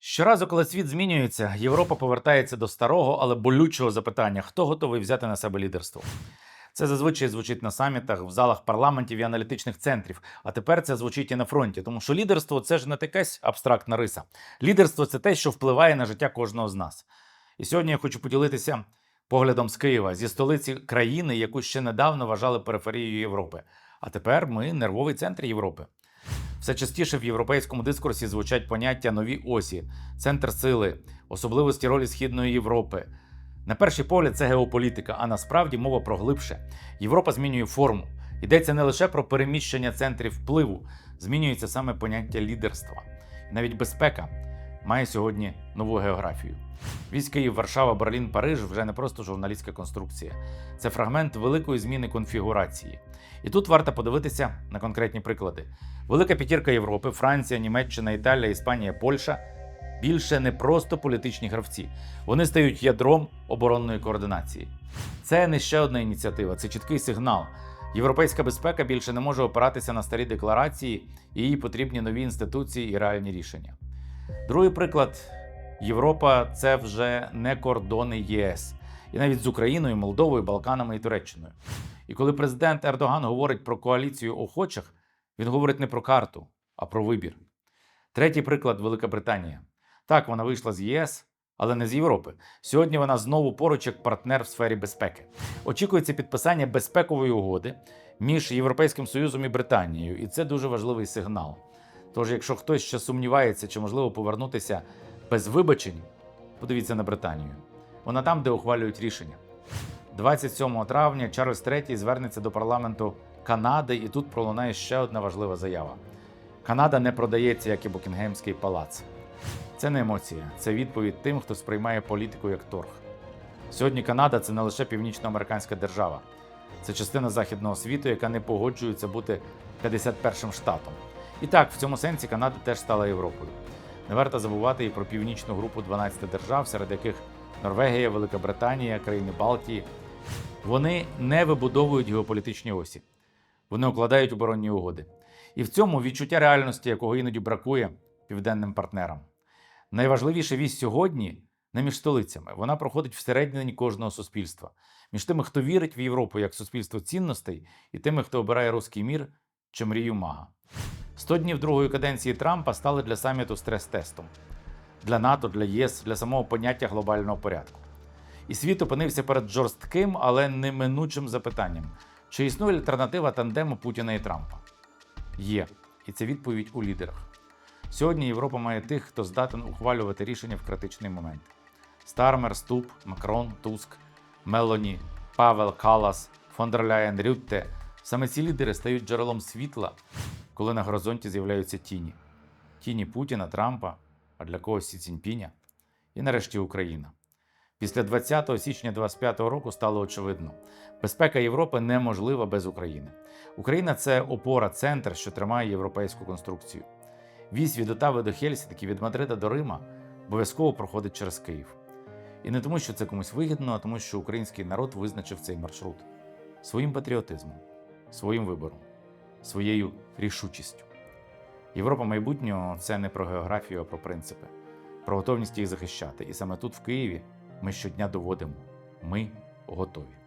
Щоразу, коли світ змінюється, Європа повертається до старого, але болючого запитання: хто готовий взяти на себе лідерство? Це зазвичай звучить на самітах, в залах парламентів і аналітичних центрів. А тепер це звучить і на фронті, тому що лідерство це ж не якась абстрактна риса. Лідерство це те, що впливає на життя кожного з нас. І сьогодні я хочу поділитися поглядом з Києва, зі столиці країни, яку ще недавно вважали периферією Європи. А тепер ми нервовий центр Європи. Все частіше в європейському дискурсі звучать поняття нові осі, центр сили, особливості ролі Східної Європи. На перший погляд, це геополітика, а насправді мова про глибше. Європа змінює форму. Йдеться не лише про переміщення центрів впливу, змінюється саме поняття лідерства. Навіть безпека має сьогодні нову географію. Вісь Київ, Варшава, Берлін, Париж вже не просто журналістська конструкція. Це фрагмент великої зміни конфігурації. І тут варто подивитися на конкретні приклади. Велика п'ятірка Європи, Франція, Німеччина, Італія, Іспанія, Польща більше не просто політичні гравці. Вони стають ядром оборонної координації. Це не ще одна ініціатива, це чіткий сигнал. Європейська безпека більше не може опиратися на старі декларації, і їй потрібні нові інституції і реальні рішення. Другий приклад: Європа це вже не кордони ЄС, і навіть з Україною, Молдовою, Балканами і Туреччиною. І коли президент Ердоган говорить про коаліцію охочих, він говорить не про карту, а про вибір. Третій приклад Велика Британія. Так, вона вийшла з ЄС, але не з Європи. Сьогодні вона знову поруч як партнер в сфері безпеки. Очікується підписання безпекової угоди між Європейським Союзом і Британією, і це дуже важливий сигнал. Тож, якщо хтось ще сумнівається, чи можливо повернутися без вибачень, подивіться на Британію. Вона там, де ухвалюють рішення. 27 травня Чарльз III звернеться до парламенту Канади, і тут пролунає ще одна важлива заява: Канада не продається, як і Букінгемський палац. Це не емоція, це відповідь тим, хто сприймає політику як торг. Сьогодні Канада це не лише північноамериканська держава, це частина західного світу, яка не погоджується бути 51-м штатом. І так, в цьому сенсі Канада теж стала Європою. Не варто забувати і про північну групу 12 держав, серед яких Норвегія, Велика Британія, країни Балтії. Вони не вибудовують геополітичні осі, вони укладають оборонні угоди. І в цьому відчуття реальності, якого іноді бракує південним партнерам. Найважливіша вість сьогодні не між столицями. Вона проходить всередині кожного суспільства, між тими, хто вірить в Європу як суспільство цінностей, і тими, хто обирає руський мір чи мрію мага. 100 днів другої каденції Трампа стали для саміту стрес-тестом для НАТО, для ЄС, для самого поняття глобального порядку. І світ опинився перед жорстким, але неминучим запитанням: чи існує альтернатива тандему Путіна і Трампа? Є, і це відповідь у лідерах. Сьогодні Європа має тих, хто здатен ухвалювати рішення в критичний момент: Стармер, Ступ, Макрон, Туск, Мелоні, Павел, Калас, фон дер Ляєн, Рютте. Саме ці лідери стають джерелом світла, коли на горизонті з'являються тіні. Тіні Путіна, Трампа, а для когось Сі Ціньпіня. І нарешті Україна. Після 20 січня 2025 року стало очевидно, безпека Європи неможлива без України. Україна це опора, центр, що тримає європейську конструкцію. Вісь від Отави до Хельсінки, від Мадрида до Рима обов'язково проходить через Київ. І не тому, що це комусь вигідно, а тому, що український народ визначив цей маршрут своїм патріотизмом, своїм вибором, своєю рішучістю. Європа майбутнього це не про географію, а про принципи, про готовність їх захищати. І саме тут, в Києві, ми щодня доводимо: ми готові.